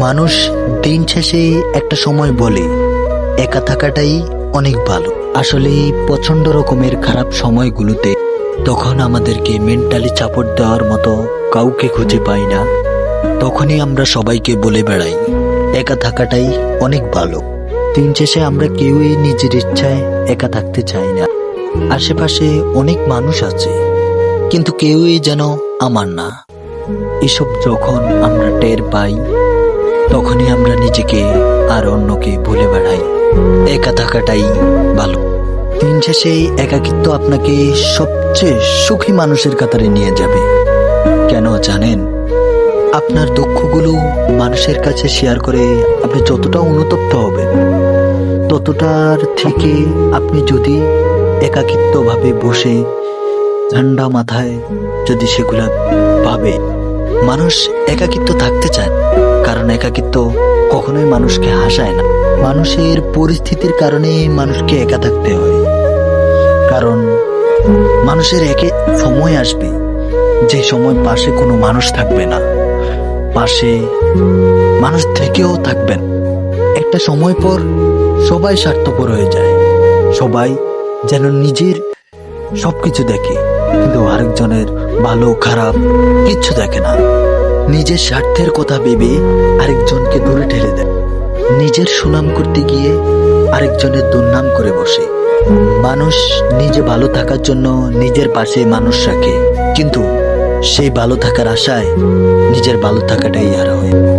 মানুষ দিন শেষে একটা সময় বলে, একা থাকাটাই অনেক ভালো। আসলে এই প্রচণ্ড রকমের খারাপ সময়গুলোতে তখন আমাদেরকে মেন্টালি চাপট দেওয়ার মতো কাউকে খুঁজে পাই না। তখনই আমরা সবাইকে বলে বেড়াই, একা থাকাটাই অনেক ভালো। দিন শেষে আমরা কেউই নিজের ইচ্ছায় একা থাকতে চাই না। আশেপাশে অনেক মানুষ আছে, কিন্তু কেউই যেন আমার না। এসব যখন আমরা টের পাই, তখনই আমরা নিজেকে আর অন্যকে ভুলে বেড়াই। একা থাকাটাই ভালো। দিন শেষে একাকিত্ব আপনাকে সবচেয়ে সুখী মানুষের কাতারে নিয়ে যাবে। কেন জানেন? আপনার দুঃখগুলো মানুষের কাছে শেয়ার করে আপনি যতটা অনুতপ্ত হবেন, ততটার থেকে আপনি যদি একাকিত্বভাবে বসে ঠান্ডা মাথায় যদি সেগুলা পাবে মানুষ একাকিত্ব থাকতে চায়, কারণ একাকিত্ব কখনোই মানুষকে হাসায় না। মানুষের পরিস্থিতির কারণে মানুষকে একা থাকতে হয়। কারণ মানুষের একে সময় আসবে, যে সময় পাশে কোনো মানুষ থাকবে না। পাশে মানুষ থেকেও থাকবেন একটা সময় পর সবাই স্বার্থপর হয়ে যায়। সবাই যেন নিজের সবকিছু দেখে, কিন্তু আরেকজনের ভালো, খারাপ, কিচ্ছু দেখে না। নিজের স্বার্থের কথা ভেবে আরেকজনকে দূরে ঠেলে দেয়। নিজের সুনাম করতে গিয়ে আরেকজনের দুর্নাম করে বসে। মানুষ নিজে ভালো থাকার জন্য নিজের পাশে মানুষ রাখে। কিন্তু সেই ভালো থাকার আশায় নিজের ভালো থাকাটাই আর হয়।